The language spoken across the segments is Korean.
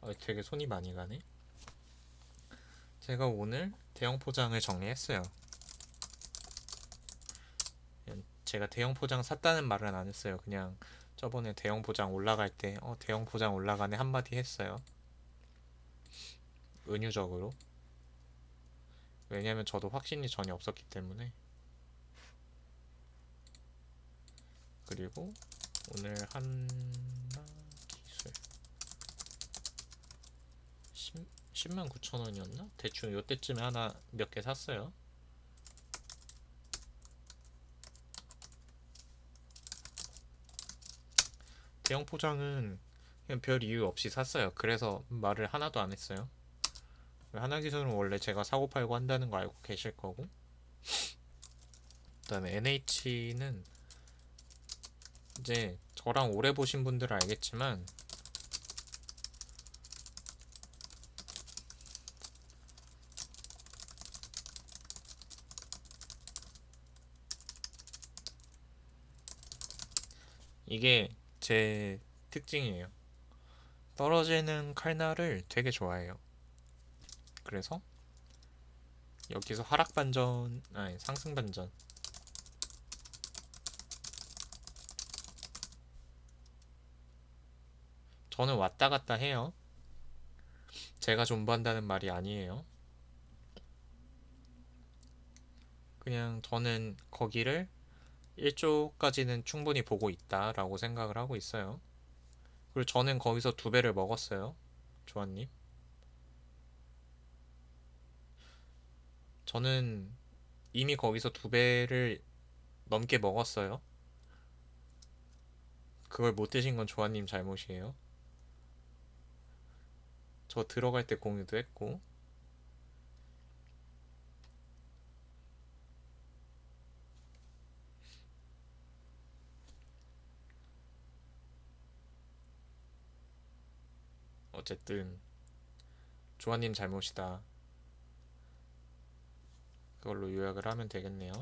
어, 되게 손이 많이 가네. 제가 오늘 대형 포장을 정리했어요. 제가 대형 포장 샀다는 말은 안 했어요. 그냥 저번에 대형 포장 올라갈 때, 어, 대형 포장 올라가네 한마디 했어요. 은유적으로. 왜냐면 저도 확신이 전혀 없었기 때문에. 그리고 오늘 한나 기술 10, 10만 9천 원이었나? 대충 요때쯤에 하나 몇 개 샀어요. 대형 포장은 그냥 별 이유 없이 샀어요. 그래서 말을 하나도 안 했어요. 하나 기술은 원래 제가 사고 팔고 한다는 거 알고 계실 거고. 그다음에 NH는 이제 저랑 오래 보신 분들은 알겠지만 이게 제 특징이에요. 떨어지는 칼날을 되게 좋아해요. 그래서 여기서 하락 반전, 아니 상승 반전. 저는 왔다 갔다 해요. 제가 존버한다는 말이 아니에요. 그냥 저는 거기를 1조까지는 충분히 보고 있다라고 생각을 하고 있어요. 그리고 저는 거기서 두 배를 먹었어요. 조아님. 저는 이미 거기서 두 배를 넘게 먹었어요. 그걸 못 드신 건 조아님 잘못이에요. 저 들어갈 때 공유도 했고. 어쨌든 조아님 잘못이다. 그걸로 요약을 하면 되겠네요.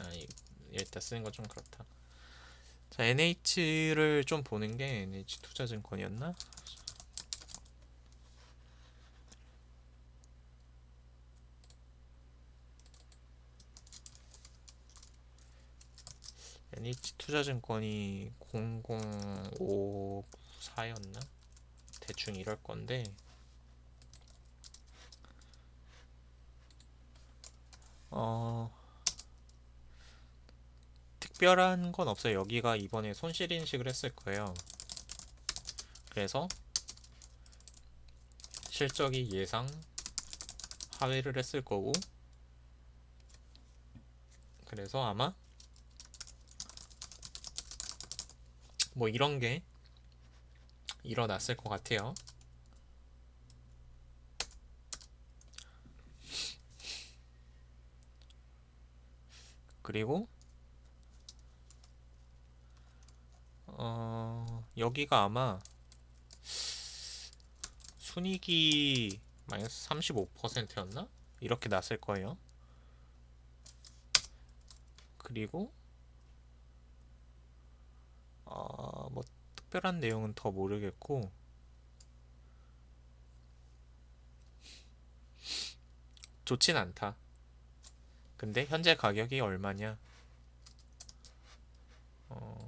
아, 이- 일단 쓰는 건 좀 그렇다. 자, NH를 좀 보는 게 NH 투자증권이었나? NH 투자증권이 00594였나? 대충 이럴 건데 어 특별한 건 없어요. 여기가 이번에 손실 인식을 했을 거예요. 그래서 실적이 예상 하회를 했을 거고 그래서 아마 뭐 이런 게 일어났을 것 같아요. 그리고 어, 여기가 아마 순이익이 마이너스 35%였나? 이렇게 났을 거예요. 그리고 어, 뭐 특별한 내용은 더 모르겠고 좋진 않다. 근데 현재 가격이 얼마냐? 어,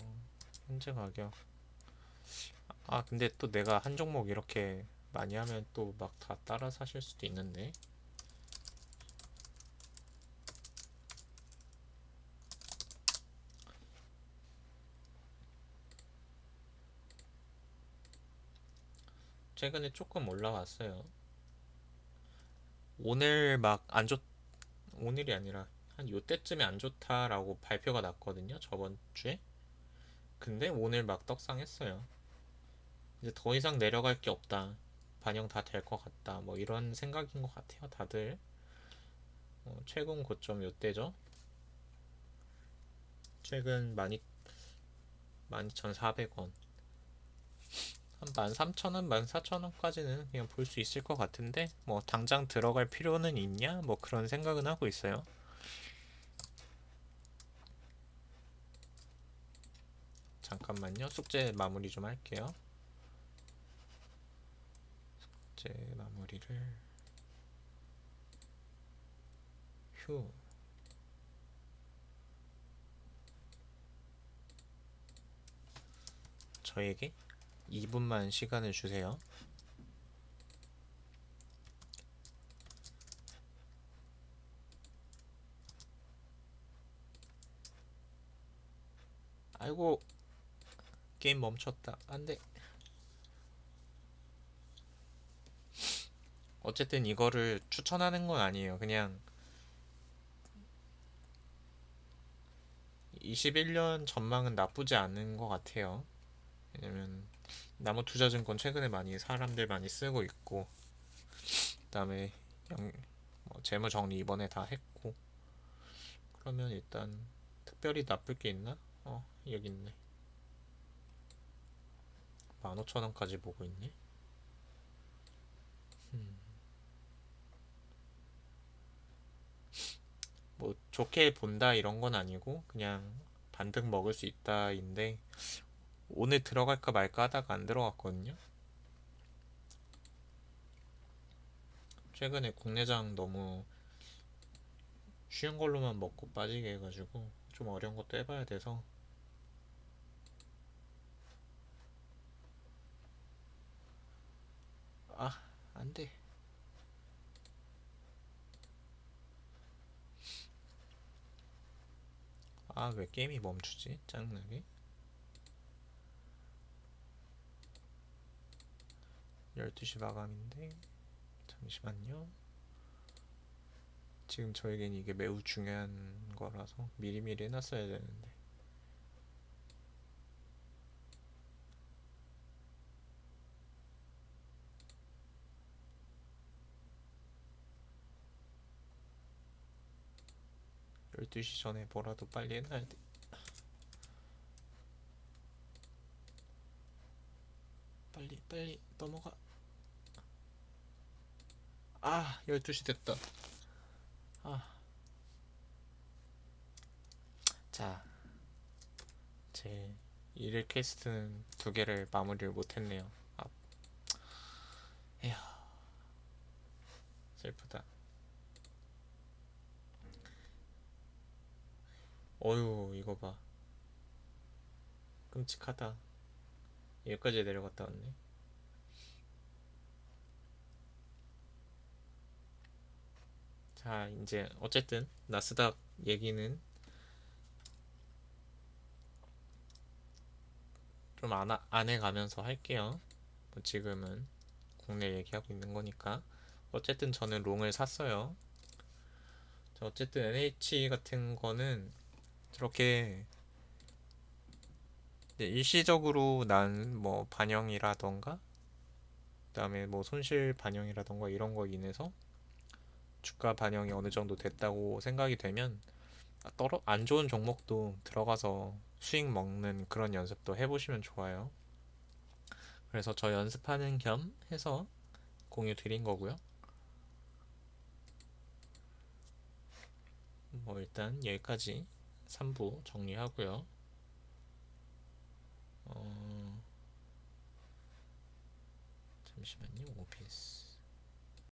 현재 가격. 아, 근데 또 내가 한 종목 이렇게 많이 하면 또 막 다 따라 사실 수도 있는데. 최근에 조금 올라왔어요. 오늘 막 안 좋, 오늘이 아니라 한 요때쯤에 안 좋다라고 발표가 났거든요. 저번 주에. 근데 오늘 막 떡상했어요. 이제 더 이상 내려갈 게 없다. 반영 다 될 것 같다. 뭐 이런 생각인 것 같아요. 다들. 어, 최근 고점 요때죠. 최근 12, 12,400원. 한 13,000원, 14,000원까지는 그냥 볼 수 있을 것 같은데, 뭐, 당장 들어갈 필요는 있냐? 뭐, 그런 생각은 하고 있어요. 잠깐. 잠깐만요. 숙제 마무리 좀 할게요. 숙제 마무리를 휴 저에게 2분만 시간을 주세요. 아이고 게임 멈췄다. 안 돼. 어쨌든 이거를 추천하는 건 아니에요. 그냥 21년 전망은 나쁘지 않은 것 같아요. 왜냐면 나무 투자증권 최근에 많이 사람들 많이 쓰고 있고 그다음에 영, 뭐 재무 정리 이번에 다 했고 그러면 일단 특별히 나쁠 게 있나? 어 여기 있네 15,000원까지 보고 있네 음. 뭐 좋게 본다 이런 건 아니고 그냥 반등 먹을 수 있다인데 오늘 들어갈까 말까 하다가 안 들어갔거든요. 최근에 국내장 너무 쉬운 걸로만 먹고 빠지게 해가지고 좀 어려운 것도 해봐야 돼서 아, 안 돼. 아, 왜 게임이 멈추지? 짜증나게. 12시 마감인데 잠시만요. 지금 저에겐 이게 매우 중요한 거라서 미리미리 해놨어야 되는데. 열두 시 전에 뭐라도 빨리 해놔야 돼. 빨리 빨리 넘어가. 아, 12시 됐다. 아. 자, 제 일일 퀘스트는 두 개를 마무리를 못했네요. 아, 에휴, 슬프다. 어휴, 이거 봐. 끔찍하다. 여기까지 내려갔다 왔네. 자, 이제 어쨌든 나스닥 얘기는 좀 안, 안 해가면서 할게요. 뭐 지금은 국내 얘기하고 있는 거니까. 어쨌든 저는 롱을 샀어요. 자, 어쨌든 NH 같은 거는 저렇게 일시적으로 난 뭐 반영이라던가 그 다음에 뭐 손실 반영이라던가 이런 거 인해서 주가 반영이 어느 정도 됐다고 생각이 되면 아, 떨어 안 좋은 종목도 들어가서 수익 먹는 그런 연습도 해보시면 좋아요. 그래서 저 연습하는 겸 해서 공유 드린 거고요. 뭐 일단 여기까지 3부 정리하고요. 어... 잠시만요. 오피스